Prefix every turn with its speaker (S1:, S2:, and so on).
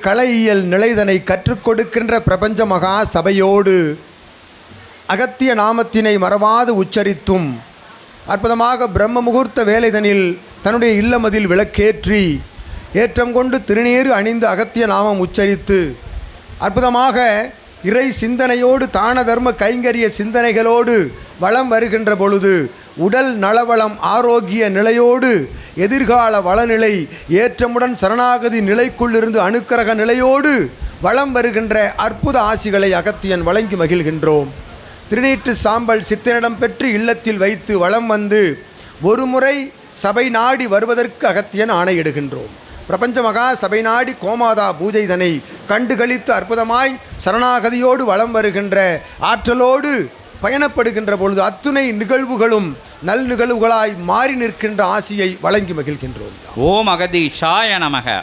S1: கலையியல் நிலைதனை கற்றுக் கொடுக்கின்ற பிரபஞ்ச மகா சபையோடு அகத்திய நாமத்தினை மறவாது உச்சரித்தும் அற்புதமாக பிரம்ம முகூர்த்த வேலைதனில் தன்னுடைய இல்லமதில் விளக்கேற்றி ஏற்றம் கொண்டு திருநீறு அணிந்து அகத்திய நாமம் உச்சரித்து அற்புதமாக இறை சிந்தனையோடு தான தர்ம கைங்கரிய சிந்தனைகளோடு வளம் வருகின்ற பொழுது உடல் நலவளம் ஆரோக்கிய நிலையோடு எதிர்கால வளநிலை ஏற்றமுடன் சரணாகதி நிலைக்குள்ளிருந்து அணுக்கரக நிலையோடு வளம் வருகின்ற அற்புத ஆசிகளை அகத்தியன் வழங்கி மகிழ்கின்றோம். திருநீற்று சாம்பல் சித்தனிடம் பெற்று இல்லத்தில் வைத்து வளம் வந்து ஒரு முறை சபை நாடி வருவதற்கு அகத்தியன் ஆணையிடுகின்றோம் பிரபஞ்ச மகா சபை நாடி கோமாதா பூஜைதனை கண்டுகளித்து அற்புதமாய் சரணாகதியோடு வளம் வருகின்ற ஆற்றலோடு பயணப்படுகின்ற பொழுது அத்துணை நிகழ்வுகளும் நல் நிகழ்வுகளாய் மாறி நிற்கின்ற ஆசியை வழங்கி மகிழ்கின்றோம்.
S2: ஓம் அகதீஷாய நமக.